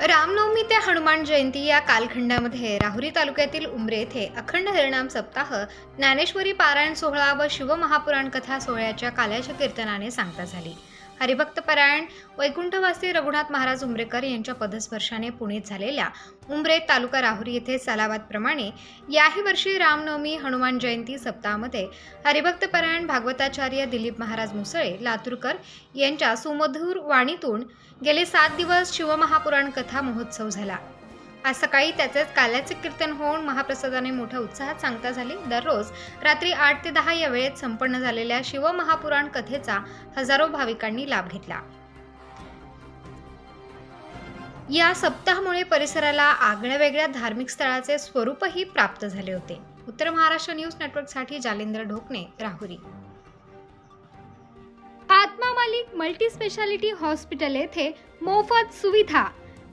रामनवमी ते हनुमान जयंती या कालखंडामध्ये राहुरी तालुक्यातील उमरे येथे अखंड हरिणाम सप्ताह ज्ञानेश्वरी पारायण सोहळा व शिवमहापुराण कथा सोहळ्याच्या काल्याच्या कीर्तनाने सांगता झाली. हरिभक्तपरायण वैकुंठवासी रघुनाथ महाराज उमरेकर यांच्या पदस्पर्शाने पुणेत झालेल्या उमरे तालुका राहुरी येथे सालाबादप्रमाणे याही वर्षी रामनवमी हनुमान जयंती सप्ताहामध्ये हरिभक्तपरायण भागवताचार्य दिलीप महाराज मुसळे लातूरकर यांच्या सुमधूर वाणीतून गेले सात दिवस शिवमहापुराण कथा महोत्सव झाला. आज सकाळी त्याचेच काल्याचे कीर्तन होऊन महाप्रसादाने मोठ्या उत्साहात सांगता झाली. दररोज रात्री आठ ते दहा या वेळेत संपन्न झालेल्या शिवमहापुराण कथेचा हजारो भाविकांनी लाभ घेतला. या सप्ताहामुळे परिसराला आगळ्या वेगळ्या धार्मिक स्थळाचे स्वरूपही प्राप्त झाले होते. उत्तर महाराष्ट्र न्यूज नेटवर्कसाठी Jalendra Dhokane Rahuri. Atma Malik multi speciality hospital येथे मोफत सुविधा